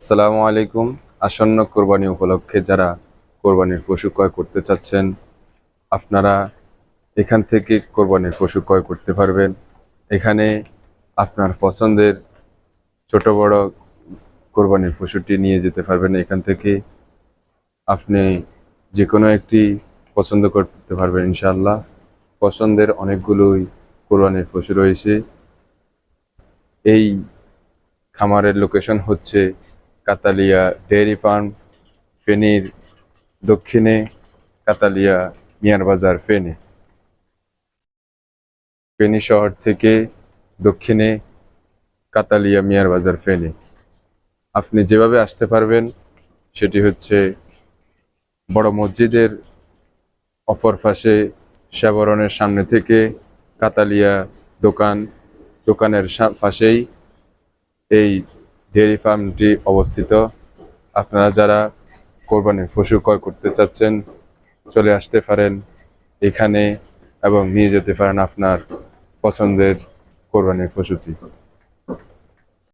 আসসালামু আলাইকুম। আসন্ন কোরবানি উপলক্ষে যারা কোরবানির পশু ক্রয় করতে চাচ্ছেন, আপনারা এখান থেকে কোরবানির পশু ক্রয় করতে পারবেন। এখানে আপনার পছন্দের ছোট বড় কোরবানির পশুটি নিয়ে যেতে পারবেন। এখান থেকে আপনি যে কোনো একটি পছন্দ করতে পারবেন, ইনশাআল্লাহ। পছন্দের অনেকগুলোই কোরবানির পশু রয়েছে। এই খামারের লোকেশন হচ্ছে কাতালিয়া ডেয়ারি ফার্ম, ফেনীর দক্ষিণে কাতালিয়া মিয়ার বাজার, ফেনী। ফেনী শহর থেকে দক্ষিণে কাতালিয়া মিয়ার বাজার, ফেনী। আপনি যেভাবে আসতে পারবেন, সেটি হচ্ছে বড় মসজিদের অপর পাশে শ্যাবরণের সামনে থেকে কাতালিয়া দোকান, দোকানের পাশেই এই ডেয়ারি ফার্মটি অবস্থিত। আপনারা যারা কোরবানির পশু ক্রয় করতে চাচ্ছেন, চলে আসতে পারেন এখানে এবং নিয়ে যেতে পারেন আপনার পছন্দের কোরবানির পশুটি।